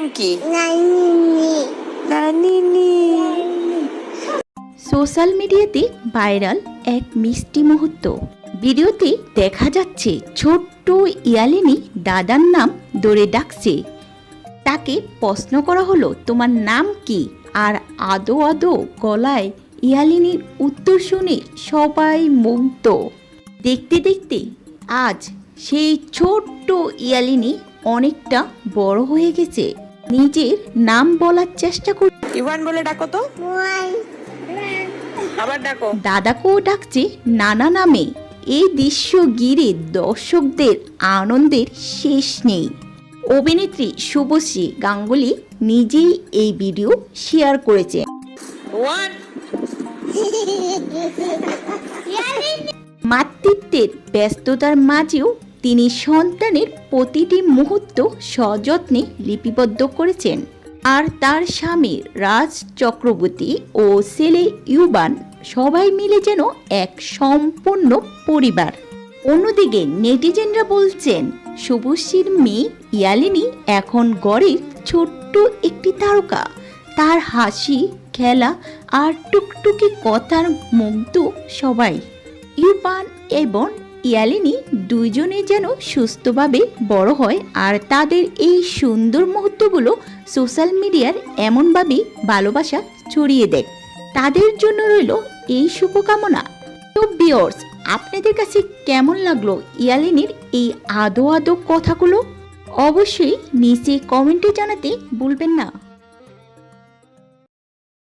Name কি? Social মিডিয়াতে viral এক মিষ্টি মুহূর্ত। ভিডিওতে দেখা যাচ্ছে ছোট্ট ইয়ালিনী দাদার নাম দৌড়ে ডাকছে। তাকে প্রশ্ন করা হলো তোমার নাম কি? আর আদো আদো গলায় ইয়ালিনীর উত্তর শুনে সবাই মুগ্ধ। দেখতে দেখতে আজ সেই ছোট্ট ইয়ালিনী অনেকটা বড় হয়ে গেছে। নিজের নাম বলার চেষ্টা কর ইভান বলে ডাকো তো। আবার ডাকো। দাদাকেও ডাকছে নানা নামে। এই দৃশ্য ঘিরে দর্শকদের আনন্দের শেষ নেই। অভিনেত্রী শুভশ্রী গাঙ্গুলি নিজেই এই ভিডিও শেয়ার করেছে। ওয়ান। মাতৃত্বের ব্যস্ততার মাঝেও তিনি সন্তানের প্রতিটি মুহূর্ত সযত্নে লিপিবদ্ধ করেছেন। আর তার স্বামী রাজ চক্রবর্তী ও ছেলে ইউবান সবাই মিলে যেন এক সম্পূর্ণ পরিবার। অন্যদিকে নেটিজেনরা বলছেন, শুভশ্রীর মেয়ে ইয়ালিনী এখন গড়ের ছোট্ট একটি তারকা। তার হাসি, খেলা আর টুকটুকি কথার মুগ্ধ সবাই। ইউবান এবং ইয়ালিনী দুইজনে যেন সুস্থভাবে বড় হয় আর তাদের এই সুন্দর মুহূর্তগুলো সোশ্যাল মিডিয়ার এমনভাবেই ভালোবাসা ছড়িয়ে দেয়। তাদের জন্য রইল এই শুভকামনা। তো বিয়র্স আপনাদের কাছে কেমন লাগল ইয়ালিনীর এই আদো আদো কথাগুলো? অবশ্যই নিচে কমেন্টে জানাতে ভুলবেন না।